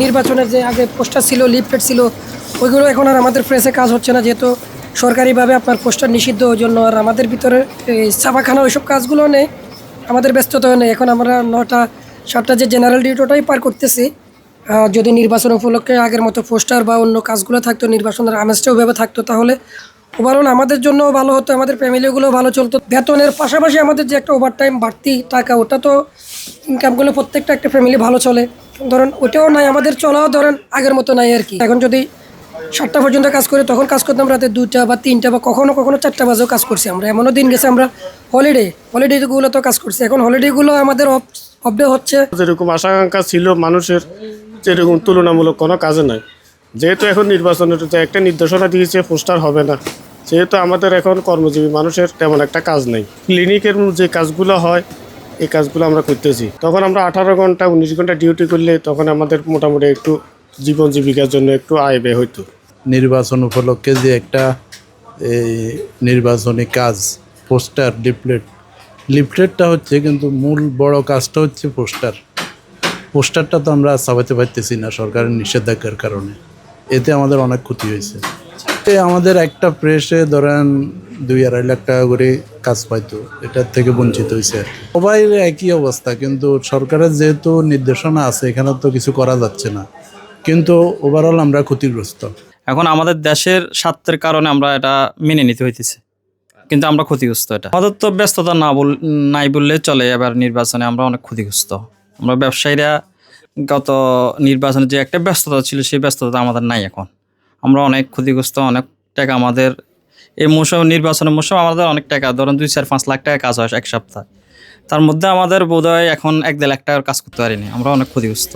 নির্বাচনের যে আগে পোস্টার ছিল, লিফলেট ছিল, ওইগুলো এখন আর আমাদের প্রেসে কাজ হচ্ছে না, যেহেতু সরকারিভাবে আপনার পোস্টার নিষিদ্ধ ওই জন্য আর আমাদের ভিতরে ছাপাখানা ওইসব কাজগুলো নেই, আমাদের ব্যস্ততা নেই। এখন আমরা নটা, সাতটা যে জেনারেল ডিউটিটাই পার করতেছি। যদি নির্বাচন উপলক্ষে আগের মতো পোস্টার বা অন্য কাজগুলো থাকতো, নির্বাচনের আমেজটা ওইভাবে থাকতো, তাহলে ওভারঅল আমাদের জন্য ভালো হতো, আমাদের ফ্যামিলিগুলো ভালো চলতো। বেতনের পাশাপাশি আমাদের যে একটা ওভারটাইম বাড়তি টাকা, ওটা তো ইনকামগুলো প্রত্যেকটা একটা ফ্যামিলি ভালো চলে। ধরেন ওটাও নাই, আমাদের চলাও ধরেন আগের মতো নাই আর কি। এখন যদি সাতটা পর্যন্ত কাজ করি, তখন কাজ করতাম রাতে দুটা বা তিনটা বা কখনো কখনো চারটা বাজেও কাজ করছি আমরা। এমনও দিন গেছে আমরা হলিডে হলিডেগুলো তো কাজ করছি। এখন হলিডেগুলো আমাদের অফ হচ্ছে। যেরকম আশা আকাঙ্ক্ষা ছিল, মানুষের যেরকম তুলনামূলক কোনো কাজে নাই। যেহেতু এখন নির্বাচনের একটা নির্দেশনা দিয়েছে, পোস্টার হবে না। যেহেতু আমাদের এখন কর্মজীবী মানুষের তেমন একটা কাজ নেই। ক্লিনিকের যে কাজগুলো হয় এই কাজগুলো আমরা করতেছি। তখন আমরা আঠারো ঘণ্টা, উনিশ ঘণ্টা ডিউটি করলে তখন আমাদের মোটামুটি একটু জীবন জীবিকার জন্য একটু আয় ব্যয় হইতো। নির্বাচন উপলক্ষে যে একটা, এই নির্বাচনী কাজ, পোস্টার, লিফলেট। লিফলেটটা হচ্ছে কিন্তু মূল বড় কাজটা হচ্ছে পোস্টার। পোস্টারটা তো আমরা চাপাতে পারতেছি না সরকারের নিষেধাজ্ঞার কারণে। এতে আমাদের অনেক ক্ষতি হয়েছে। আমাদের একটা প্রেসে ধরেন দুই আড়াই লাখ টাকা করে কাজ পাইতো, এটার থেকে বঞ্চিত হয়েছে আর। সবাই একই অবস্থা, কিন্তু সরকারের যেহেতু নির্দেশনা আছে, এখানে তো কিছু করা যাচ্ছে না। কিন্তু ওভারঅল আমরা ক্ষতিগ্রস্ত। এখন আমাদের দেশের স্বার্থের কারণে আমরা এটা মেনে নিতে হইতেছে। কিন্তু আমরা ক্ষতিগ্রস্ত এটা। আমাদের তো ব্যস্ততা না বল, নাই বললে চলে, এবার নির্বাচনে আমরা অনেক ক্ষতিগ্রস্ত। আমরা ব্যবসায়ীরা গত নির্বাচনে যে একটা ব্যস্ততা ছিল, সেই ব্যস্ততা আমাদের নাই এখন। আমরা অনেক ক্ষতিগ্রস্ত, অনেক টাকা আমাদের এই মৌসুম, নির্বাচনের মৌসুম আমাদের অনেক টাকা, ধরুন দুই, চার, পাঁচ লাখ টাকা কাজ হয় এক সপ্তাহ। তার মধ্যে আমাদের বোধহয় এখন এক দেড় লাখ টাকার কাজ করতে পারিনি, আমরা অনেক ক্ষতিগ্রস্ত।